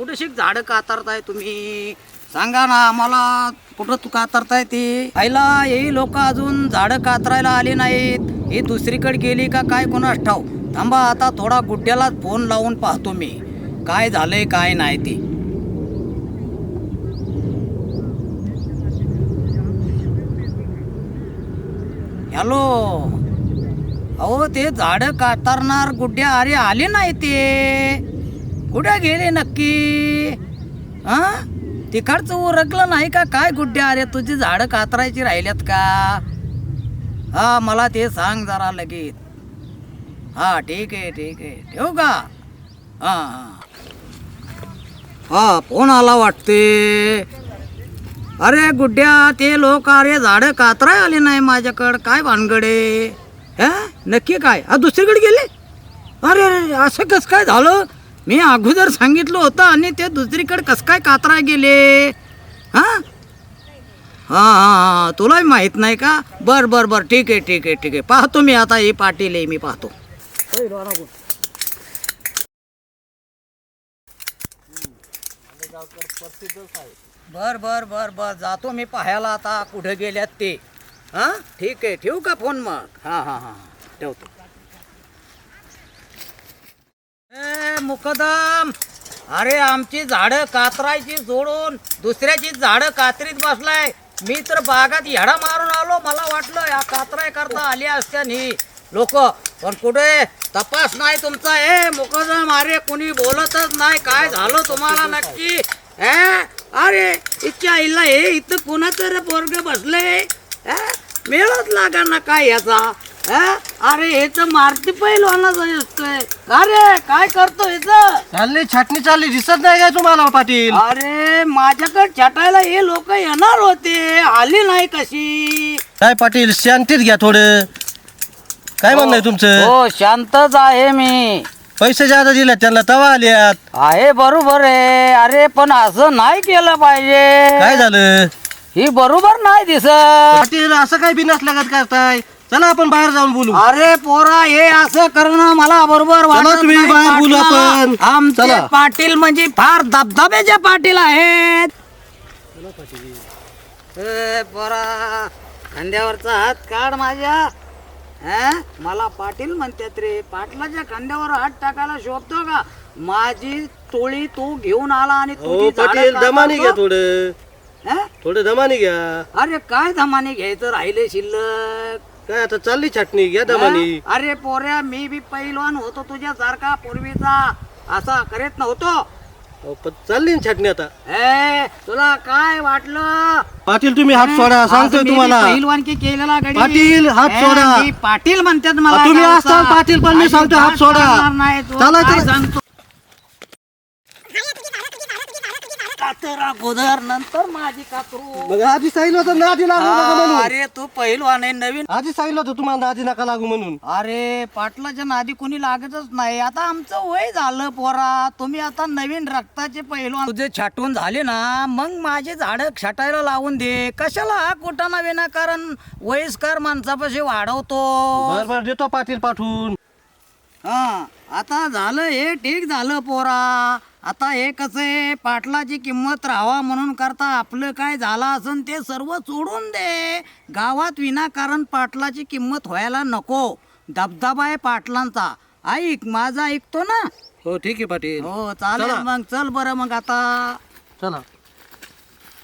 कुठे शिक झाडं कातरताय तुम्ही? सांगा ना आम्हाला कुठं तू कातरताय ते? आईला हे लोक अजून झाडं कातरायला आले नाहीत. ही दुसरीकडे गेली का काय कोणास ठाव थांबा आता थोडा गुड्ड्याला फोन लावून पाहतो मी. काय झालंय काय नाही ते. हॅलो? अहो ते झाडं कातरणार गुड्ड्या अरे आले नाही ते. कुठे गेले नक्की? हा? तिकडचं उरकलं नाही का? काय गुड्ड्या अरे तुझी झाडं कातरायची राहिल्यात का? हा मला ते सांग जरा लगेच. हा ठीक आहे ठीक आहे. ठेवू का? हा हा. हा फोन आला वाटते? अरे गुड्ड्या ते लोक अरे झाडं कातराय आले नाही माझ्याकडं. काय भानगडे? हा? नक्की काय? हा दुसरीकडे गेले? अरे अरे, असं कसं काय झालं? मी अगोदर सांगितलं होतं आणि ते दुसरीकडे कसं काय कातराय गेले? हा? हा हा हा. तुलाही माहीत नाही का? बर बर बर. ठीक आहे ठीक आहे ठीक आहे. पाहतो मी आता हे पाटील आहे मी पाहतो. बर बर बर बर. जातो मी पाहायला आता कुठे गेल्यात ते. हा? ठीक आहे ठेवू का फोन मग? हा हा हा ठेवतो. ए मुकदम. अरे आमची झाडं कातरायची सोडून दुसऱ्याची झाडं कात्रीत बसलाय. मी तर बागात येडा मारून आलो मला वाटलं या कातराय करता आली असत्यानी. लोक पण कुठे? तपास नाही तुमचा. ए मुकदम. अरे कुणी बोलतच नाही. काय झालं तुम्हाला नक्की? अरे इच्छा आईला हे इथं कुणाचं रे पोरग बसले मिळत लागा ना काय याचा? हा? अरे हेच मारती पहिलवानाच असतोय. का रे? काय करतो हेच चालली छाटणी चालली दिसत नाही काय तुम्हाला पाटील? अरे माझ्याकडे छटायला हे लोक येणार होते. आली नाही कशी? काय पाटील शांतीत घ्या थोडं. काय म्हणणं आहे तुमचं? हो शांतच आहे मी. पैसे जादा दिले त्यांना तवा आल्यात. आहे बरोबर आहे. अरे पण असं नाही केलं पाहिजे. काय झालं? ही बरोबर नाही दिसत. पाटील असं काय बिनस लागत करताय? चला आपण बाहेर जाऊन बोलू अरे पोरा हे असं करणं मला बरोबर वाटत तुम्ही नाही, बाहेर बोलू पाटला. आपण. आमचे चला. पाटील म्हणजे फार धबधब्याचे पाटील आहेत ए, पोरा खांद्यावरचा हात काढ माझ्या हं? मला पाटील म्हणतात रे पाटलाच्या खांद्यावर हात टाकायला शोभतो का माझी टोळी तू घेऊन आला आणि हो तुझी झाडं पाटील दमाने घ्या कापतो? थोडं हं? थोडं दमाने घ्या अरे काय धमाने घ्यायचं राहिले शिल्लक काय आता चालली छाटणी घ्या दमाने हा? अरे पोऱ्या मी बी पैलवान होतो तुझ्या सारखा पूर्वीचा असा करीत नव्हतो अहो, पण चालली ना छाटणी आता ए तुला काय वाटलं पाटील तुम्ही हात सोडा सांगतोय आज मी बी तुम्हाला पहिलवानकी केलेला गडी पाटील, हात ए, सोडा. मी पाटील म्हणतात मला तुम्ही गावचा. असताल पाटील, पण मी सांगतो हात सोडा. नाही तू. चला, काय चला. सांगतो कातर अगोदर नंतर माझी कातरू मग आधी सांगितलं होतं नादी लागू नका हा, अरे तू पहिलवान आहे नवीन. आधी सांगितलं होतं तुम्हाला नादी नका लागू म्हणून. अरे पाटलाच्या नादी कोणी लागतच नाही. आता आमचं वय झालं पोरा. तुम्ही आता नवीन रक्ताचे पहिलवान. तुझे छाटून झाले ना मग माझे झाड छाटायला लावून दे. कशाला हा कुटाणा विनाकारण वयस्कर माणसापाशी वाढवतो? बर बर देतो पाटील पाठवून. हा आता झालं हे ठीक झालं पोरा. आता हे कसं आहे पाटलाची किंमत राहावा म्हणून करता आपलं काय झालं असन ते सर्व सोडून दे. गावात विनाकारण पाटलाची किंमत व्हायला नको. दबदबा आहे पाटलांचा. ऐक माझा ऐकतो ना? हो ठीक आहे पाटील. हो चालेल चला. मग चल बरं मग आता. चला.